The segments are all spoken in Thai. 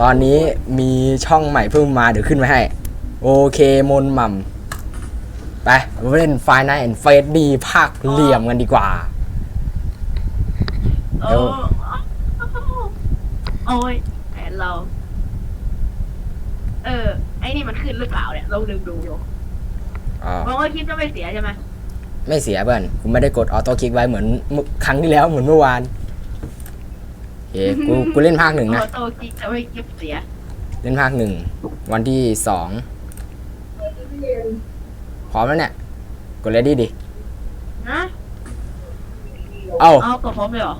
ตอนนี้มีช่องใหม่เพิ่มมาเดี๋ยวขึ้นไว้ให้ โอเคมนหม่ำไปมาเล่นไฟน์ไนท์แอนเฟสดีภาคเหลี่ยมกันดีกว่าเอเดี๋ยวอโอ้ยแผนเรา เออ ไอ้นี่มันขึ้นหรือเปล่าเนี่ย เราลืมดูอยู่อ๋อเพราะว่าคลิปจะไม่เสียใช่ไหม ไม่เสียเพื่อนกูไม่ได้กดออโต้คลิกไว้เหมือนเมื่อครั้งที่แล้วเหมือนเมื่อวานโอ เคกูกูเล่นภาคหนึ่งนะออโต้คลิปจะไม่คลิปเสียเล่นภาคหนึ่ง วันที่สองพร้อมแล้วเนี่ย กดเลดี้ดิ นะเอ้า เอากดพร้อมเลยเหรอ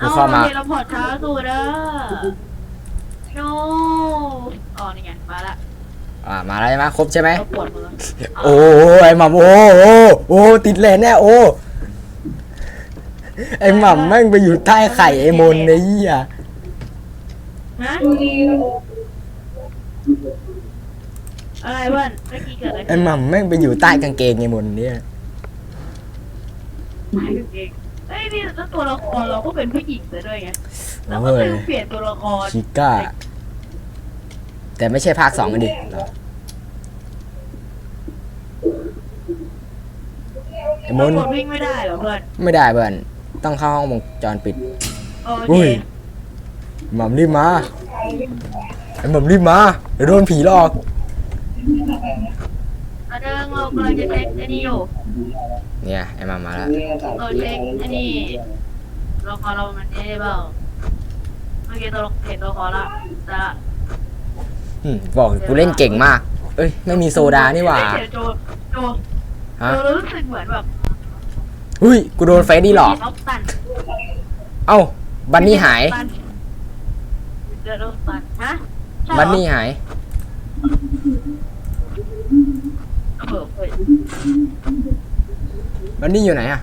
กูเข้ามา เทเลพอร์ตช้าสุดอะโนอ๋อนี่ไงมาละอ่ามาแล้วใช่ไหมครบใช่ไหม เราปวดมือโอ้ไอ้หม่ำโอ้โอ้โอ้ติดแลนแน่โอ้ ไอ้หม่ำแม่งไปอยู่ใต้ไข่ไอ้มนไอ้เหี้ยฮะอะไรเพื่อนเมื่อกี้เกิดอะไรไอ้หม่ำแม่งไปอยู่ใต้กางเกงไอ้มนเนี่ยไม่เองเอ้ยนี่แล้วตัวละครเราก็เป็นผู้หญิงซะด้วยไงเราก็โอ้เลยยเปลี่ยนตัวละครชิก้า แต่ไม่ใช่ภาคสองกันดิเหรอไอ้มน กดวิ่งไม่ได้เหรอเพื่อนไม่ได้เพื่อน ต้องเข้าห้องวงจรปิด โออุ้เคยหม่ำรีบมาไอ้หม่ำรีบมาเดี๋ยวโดนผีหลอก อันนึงเรากำลังจะเช็คไอ้นี่อยู่เนี่ยไอ้หม่ำมาแล้วเราเช็คไอ้นี่ตัวละครเรามันนี่ได้เปล่าเมื่อกี้ตัวละเห็นตัวละครละแต่ละอืมบอกกูเล่นเก่งมาก เอ้ยไม่มีโซดานี่หว่าเดี๋ยวโจโจฮะ โจรู้สึกเหมือนแบบ หุ้ย กูโดนเฟรดดี้หลอกออฟตันเอ้า บันนี่หาย เดือดออฟตันฮะใช่เหรอบันนี่หาย เออเฮ้ยบันนี่อยู่ไหนอะ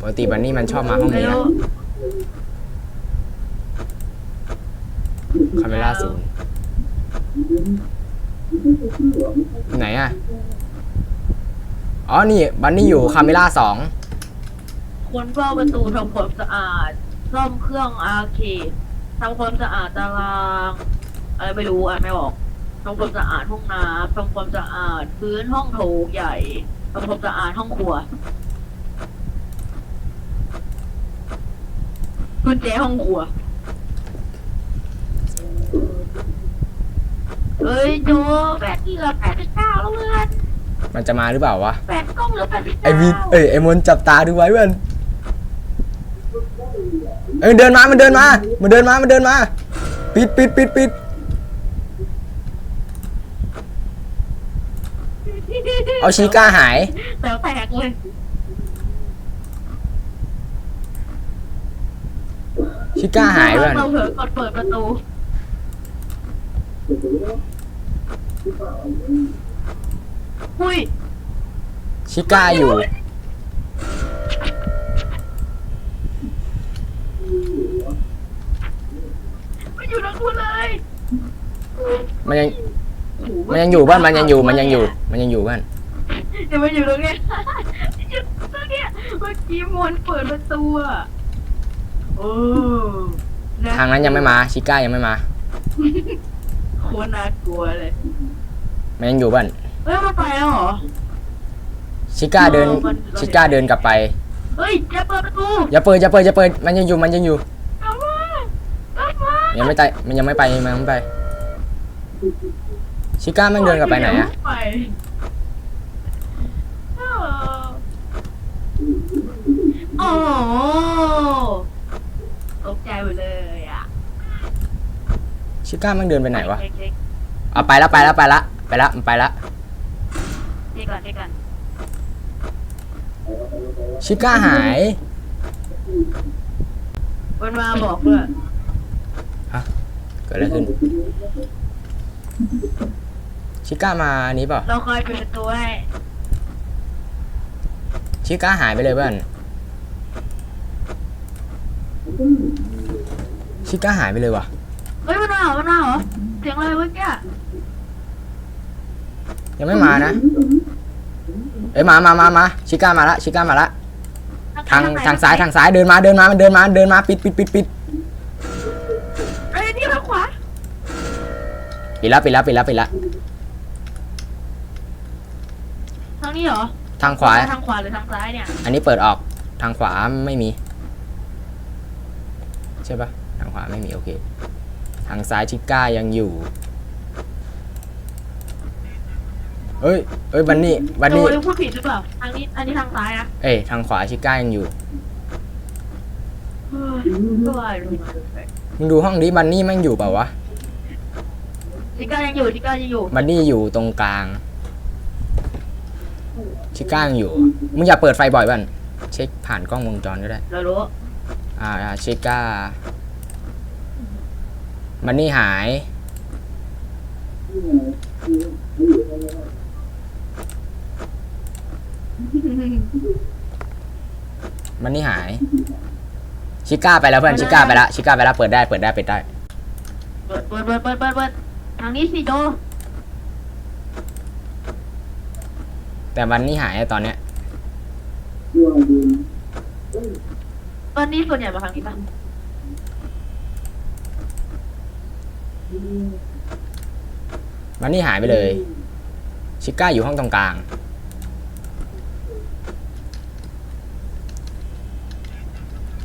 ปกติบันนี่มันชอบมาห้องไม่นี้นะรู้คาเมล่าศูนย์ไหนอะ อ๋อ นี่ บันนี่อยู่คาเมล่าสองคนเฝ้าประตูทำความสะอาดซ่อมเครื่องอาร์เคดทำความสะอาดตารางอะไรไม่รู้อ่านไม่ออกทำความสะอาดห้องน้ำทำความสะอาดพื้นห้องโถงใหญ่ทำความสะอาดห้องครัวกุญแจห้องครัวเฮ้ยโจแปดเหลือแปดสิบเก้าแล้วเพื่อน มันจะมาหรือเปล่าวะ แปดกล้องเหลือแปดสิบเก้าไอวีเอ้ยไอมนจับตาดูไว้เพื่อนเอ้ยเดินมา มันเดินมา มันเดินมา มันเดินมา ปิดปิดปิดปิดเอาชีก้าหาย แต่แตกเลยชิก้าหายเพื่อนเราเผลอกดเปิดประตู หุ้ยชิก้าอยู่ไม่อยู่ทั้งคู่เลยมันยังมันยังอยู่บ้านมันยังอยู่มันยังอยู่ มันยังอยู่บ้านเดี๋ยวมันอยู่ตรงเนี้ยอยู่ตรงเนี้ยเมื่อกี้มวนเปิดประตูอะโอ้ะทางนั้นยังไม่มาชิก้ายังไม่มาโคตรน่ากลัวเลย มันยังอยู่บ้าน เฮ้ยมันไปแล้วเหรอ ชิก้าเดิน เออมันชิก้าเดินกลับไป เฮ้ยอย่าเปิดประตูอย่าเปิดอย่าเปิดอย่าเปิดมันยังอยู่มันยังอยู่เอามาเอามายังไม่ไปมันยังไม่ไปมันยังไม่ไป ชิก้าแม่งเดินกลับไปไหนอะไปเออโอ้โหตกใจหมดเลยอะชิก้าแม่งเดินไปไหนวะเช็คเช็คเอาไปแล้วไปแล้วไปละไปละมันไปละ เช็คก่อนเช็คก่อนชิก้าหาย มันมาบอกด้วยเกิดอะไรขึ้น ชิก้ามาอันนี้เปล่าเราคอยเปิดประตูให้ชิก้าหายไปเลยเพื่อน ชิก้าหายไปเลยว่ะ เฮ้ยมันมาเหรอมันมาเหรอเสียงอะไรเมื่อกี้อะ ยังไม่มานะ เอ้ยมามามามาชิก้ามาละชิก้ามาละทางทางซ้ายทางซ้ายเดินมาเดินมามันเดินมาเดินมาปิดปิดปิดปิดไอ้นี่ทางขวาปิดละปิดละปิดละปิดละทางนี้เหรอทางขวา ทางขวาหรือทางซ้ายเนี่ย อันนี้เปิดออกทางขวาไม่มี ใช่ปะทางขวาไม่มีโอเค ทางซ้ายชิก้ายังอยู่ เอ้ยเอ้ยบันนี่บันโจนี่ยังพูดผิดหรือเปล่าทางนี้อันนี้ทางซ้ายนะเอ้ยทางขวาชิก้ายังอยู่ เฮ้ยก็ว่าอยู่มึงดูห้องนี้บันนี่แม่งอยู่เปล่าวะชิก้ายังอยู่ชิก้ายังอยู่บันนี่อยู่ตรงกลาง ชิก้ายังอยู่ มึงอย่าเปิดไฟบ่อยบันเช็คผ่านกล้องวงจรก็ได้ เรารู้อ่าอ่าชิก้าบันนี่หาย มันนี่หาย ชิก้าไปแล้วเพื่อนชิก้าไปแล้วชิก้าไปแล้วเปิดได้เปิดได้เปิดได้เปิดเปิดเปิดเปิดเปิดเปิดทางนี้สิโจแต่มันนี่หายอะตอนเนี้ยตอนนี้ส่วนใหญ่มาทางนี้ป่ะมันนี่หายไปเลย ชิก้าอยู่ห้องตรงกลาง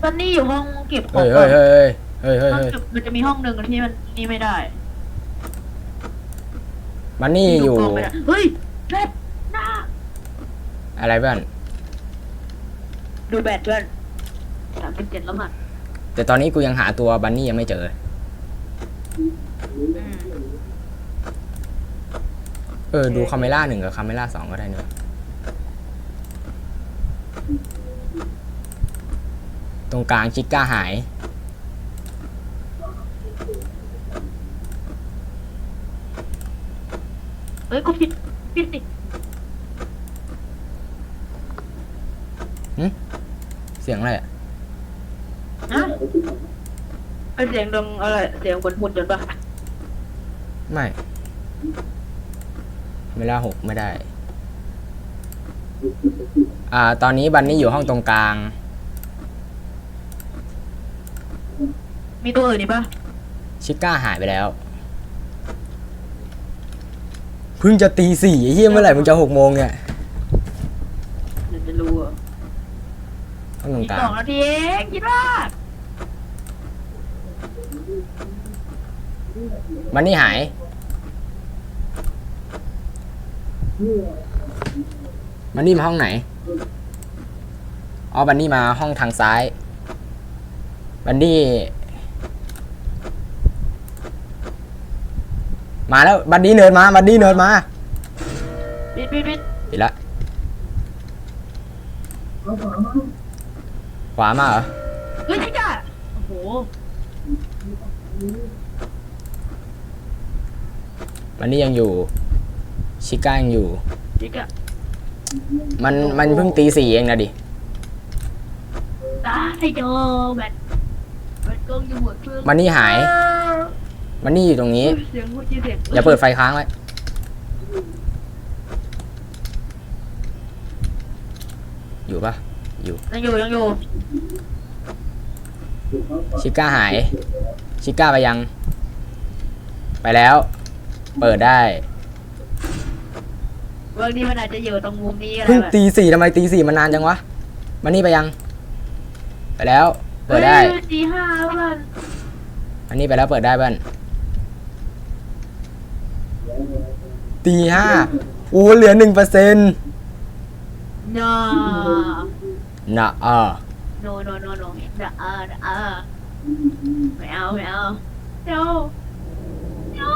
ตอนนี้อยู่ห้องเก็บขอเฮ้งยเฮ้ยเฮ้ยเฮ้ยเฮ้ยห้องเฮ้ยเก็บมันจะมีห้องหนึ่งที่มันนี่ไม่ได้มันนี่อยู่ดูกล้งไม่ได้เฮ้ยแบตหน้าอะไรเพื่อน ดูแบตเพื่อนสามสิบเจ็ดแล้วมันแต่ตอนนี้กูยังหาตัวบันนี่ยังไม่เจอ อืมเออ ดูคาเมล่าหนึ่งกับคาเมล่าสองก็ได้เนอะ ตรงกลางชิก้าหาย เฮ้ยกูผิดผิดสิเสียงอะไรอะฮะเป็นเสียงดังอะไรเสียงคนพูดจนปะไม่คาเมล่าหกไม่ได้ อ่า ตอนนี้บันนี่อยู่ห้องตรงกลาง มีตัวอื่นอีกปะชิก้าหายไปแล้วเพิ่งจะตีสี่ไอ้เหี้ยเมื่อไหร่มึงจะหกโมงเนี่ยเดี๋ยวจะรู้อะห้องตรงอีกกลาสองงนาทีเองคิดว่ามันนี่หาย มันนี่มาห้องไหน อ๋อ บันนี่มาห้องทางซ้าย บันนี่ มาแล้วบันนี่เนินมาบันนี่เนินมาปิดปิดปิดปิดละขวามาเหรอเฮ้ยชิก้าโอ้โหบันนี่ยังอยู่ ชิก้ายังอยู่ ชิก้ามันมันเพิ่งตีสี่เองนะดิตายโจแบตแบตกล้องอยู่หมดเครื่องมันนี่หาย มันนี่อยู่ตรงนี้ เสียงเมื่อกี้เสียงอย่าเปิดไฟค้างไว้ อยู่ปะอยู่ ยังอยู่ยังอยู่ชิก้าหาย ชิก้าไปยัง ไปแล้ว เปิดได้บางทีมันอาจจะอยู่ตรงมุมนี้ก็ได้เพิ่งแบบตีสี่ทำไมตีสี่มันนานจังวะ มันนี่ไปยัง ไปแล้ว เปิดได้ ฮ้ยตีห้าแล้วมัน อันนี้ไปแล้วเปิดได้บ้าน ตีห้าโอ้เหลือหนึ่งเปอร์เซ็นต์น่านะเออโนโนโนโนน่าเออน่าเออไม่เอาไม่เอาเดี๋ยวเดี๋ยว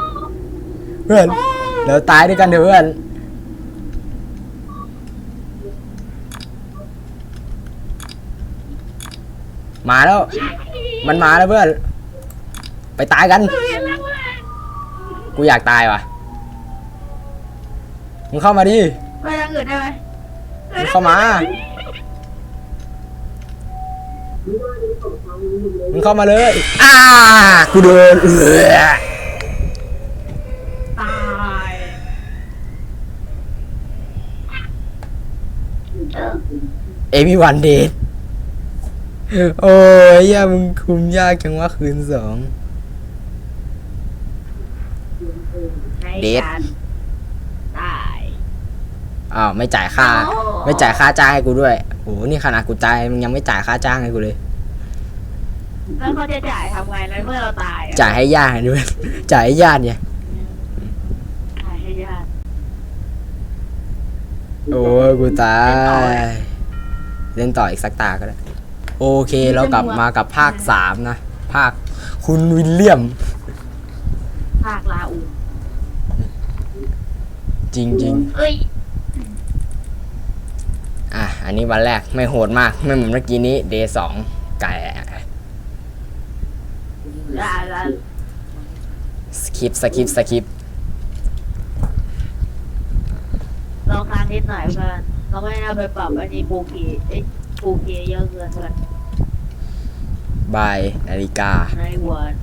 เพื่อนเดี๋ยวตายด้วยกันเถอะเพื่อนมาแล้ว มันมาแล้วเพื่อน ไปตายกันเฮ้ยแล้วเว้ยกูอยากตายว่ะ มึงเข้ามาดิ ไปทางอื่นได้ไหมมึงเข้ามา มึงเข้ามาเลย อ่า กูโดนเอือตายเอวีวันเดทโอ้ยย่ามึงคุมยากจังวะคืนสองในเดทการตาย อ้าวไม่จ่ายค่าโอ้ไม่จ่ายค่าจ้างให้กูด้วยโหนี่ขนาดกูตายมึงยังไม่จ่ายค่าจ้างให้กูเลย แล้วเขาจะจ่ายทำไงแล้วเมื่อเราตายอะจ่ายให้ญาติด้วย จ่ายให้ญาติเนี่ย จ่ายให้ญาติโอ้ยกูตาย เล่นต่ออีกสักตาก็ได้ โอเคเรากลับมากับภาคสามนะ ภาคคุณวิลเลียม ภาคลาอูจริงเอ้ยๆ อะอันนี้วันแรกไม่โหดมาก ไม่เหมือนเมื่อกี้นี้เดย์สองไก่ลาลาสคิปสคิปสคิปเราค้างนิดหน่อยเพื่อนเราไม่น่าไปปรับอันนี้ปูพีเอ้ยปูพีเยอะเกินเพื่อนบายนาฬิกาในวัน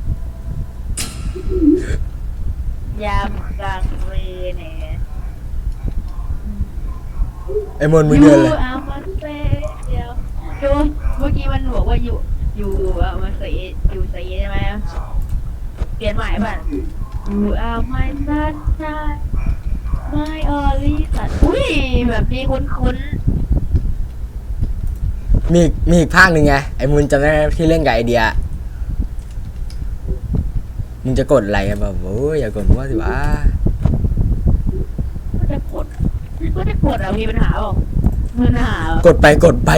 ยามกลางเวเนี่ยไอ้มนมึงเดินเลยอามา เซเดียวดูเมื่อกี้มันบอกว่าอยู่อยู่อามาเซอยู่เซใช่ไหมเปลี่ยนใหม่ป่ะอยู่อาไม่ซันชายไม่ออลี่สัตอุ้ยแบบนี้คุ้นคุ้นมีอีกมีอีกภาคหนึ่งไงไอ้มุนจำได้ไหมที่เล่นกับไอเดียมึงจะกดอะไรกันแบบโอ้ยอย่ากดมั่วสิวะ ๆก็จะกดก็จะกดอะมีปัญหาเปล่า มีปัญหาเหรอกดไปกดไป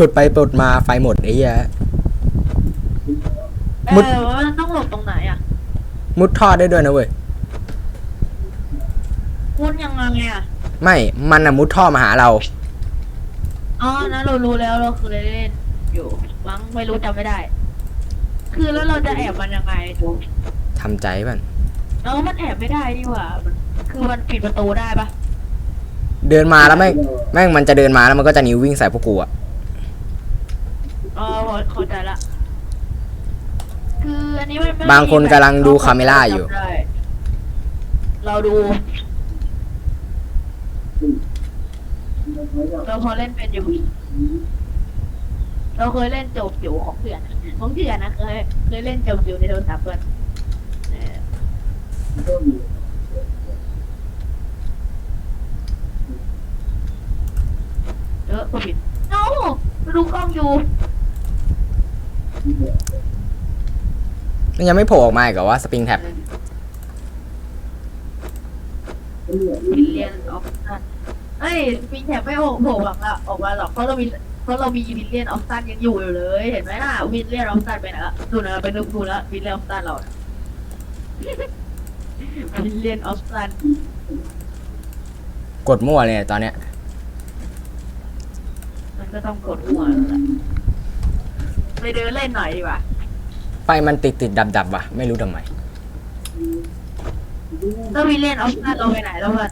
กดไปกดมาไฟหมดไอ้เหี้ยเอมุดอมันต้องหลบตรงไหนอะมุดท่อได้ด้วยนะเว้ยคุ้นยังไงอะไม่ มันอะมุดท่อมาหาเรา อ๋อนั้นเรารู้แล้วเราคือเล่นอยู่มั้งไม่รู้จำไม่ได้ คือแล้วเราจะแอบมันยังไงดูทำใจป่ะเออมันแอบไม่ได้นี่หว่ามันคือมันปิดประตูได้ปะ เดินมาแล้วแม่งแม่งมันจะเดินมาแล้วมันก็จะนิ้ววิ่งใส่พวกกูอะอ๋อเข้าใจละ คืออันนี้มันไม่บางคนกำลังดูคาเมล่าอยู่จำได้เราดู เราพอเล่นเป็นอยู่ เราเคยเล่นจบอยู่ของเถื่อนของเถื่อนนะเคยเคยเล่นจบอยู่ในโทรศัพท์เพื่อนเออ ออก็ผิดโน้มาดูกล้องอยู่มันยังไม่โผล่ออกมาอีกเหรอว่าสปริงแท็บบิลเลียนออฟซันเอ้ยมีแถบไม่โผล่หลังละออกมาหรอกเพราะเรามีเพราะเรามีบิลเลียนออฟซันยังอยู่อยู่เลยเห็นไหมล่ะบิลเลียนออฟซันไปไหนละดูนะไปดูดูแล้วบิลเลียนออฟซันเราบิลเลียนออฟซันกดมั่วเลยตอนเนี้ยมัน ก็ต้องกดหัวแล้วแหละไปเดินเล่นหน่อยดีกว่า ไฟมันติดติดดับดับๆว่ะ ไม่รู้ทำไมแล้วบิลเลียนออฟซันเราไปไหนแล้วเพื่อน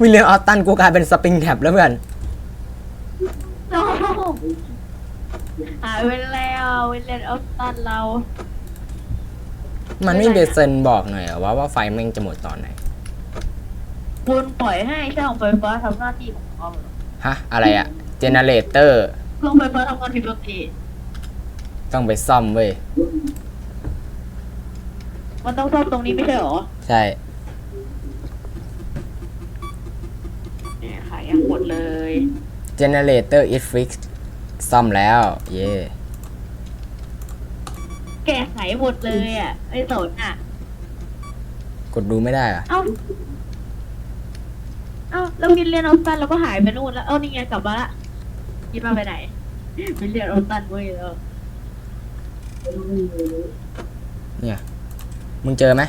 วิลเลียมออสตันกูกลายเป็นสปริงแท็บแล้วเพื่อน โอ้โหหายไปแล้วบิลเลียนออฟซันเรามันไม่มีเซนบอกหน่อยเหรอว่าว่าไฟแม่งจะหมดตอนไหน คุณปล่อยให้ช่างไฟฟ้าทำหน้าที่ของเขาเหรอฮะ อะไรอะเจเนเรเตอร์เครื่องไฟฟ้าทำงานผิดปกติต้องไปซ่อมเว้ย มันต้องซ่อมตรงนี้ไม่ใช่เหรอใช่ เนี่ยขายยังหมดเลย generator is fixed ซ่อมแล้ว เย่แกขายหมดเลยอะไอ้สนอะ กดดูไม่ได้เหรอะเอ้า เอ้าแล้ววินเลียนออฟตันเราก็หายไปนู่นแล้ว เอ้านี่ไงกลับมาละ คิดว่าไปไหนวินเลียนออฟตันเว้ยแล้วเนี่ยมึงเจอไหม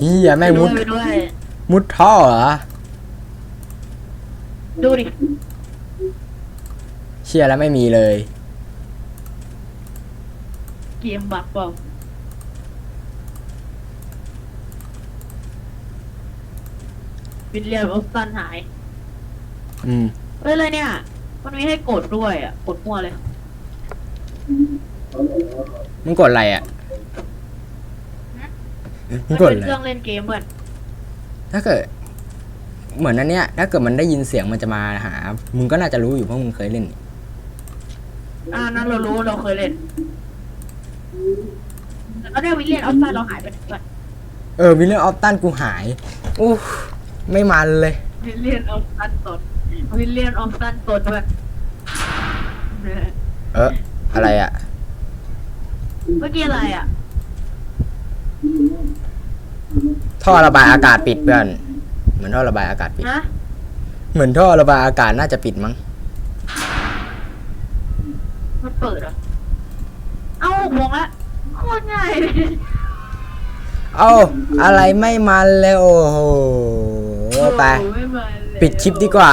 เฮียแม่งไปมุด้วดยไปด้วย มุดท่อเหรอ ดูดิ เชียแล้วไม่มีเลย เกมบักเปล่าวินเลียนออฟตันหาย อืมเฮ้ยอะไรเนี่ย มันมีให้กดด้วยอะ กดมั่วเลย มึงกดอะไรอะมึมังนกดเป็นอะไรเครื่องเล่นเกมเหมือนถ้าเกิด เหมือนอันเนี้ยถ้าเกิดมันได้ยินเสียงมันจะมาหา มึงก็น่าจะรู้อยู่เพราะมึงเคยเล่นนี่อ่านั้นเรารู้เราเคยเล่นแต่ก็ได้วิลเลียนออฟซันเราหายไปไหนก่อนเออวิลเลียนออฟตันกูหายอู้ไม่มันเลยวิลเลียนออฟซันตด วิลเลียนออฟซันตดด้วยเอออะไรอะเมื่อกี้อะไรอะ ท่อระบายอากาศปิดเพื่อน เหมือนท่อระบายอากาศปิดนะเหมือนท่อระบายอากาศน่าจะปิดมั้ง มันเปิดเหรอะ เอ้าหกโมงละโคตรง่ายเลยเอ้า อะไรไม่มันเลยโอ้โห ไป โอ้ไม่มาเลย ปิดคลิปดีกว่า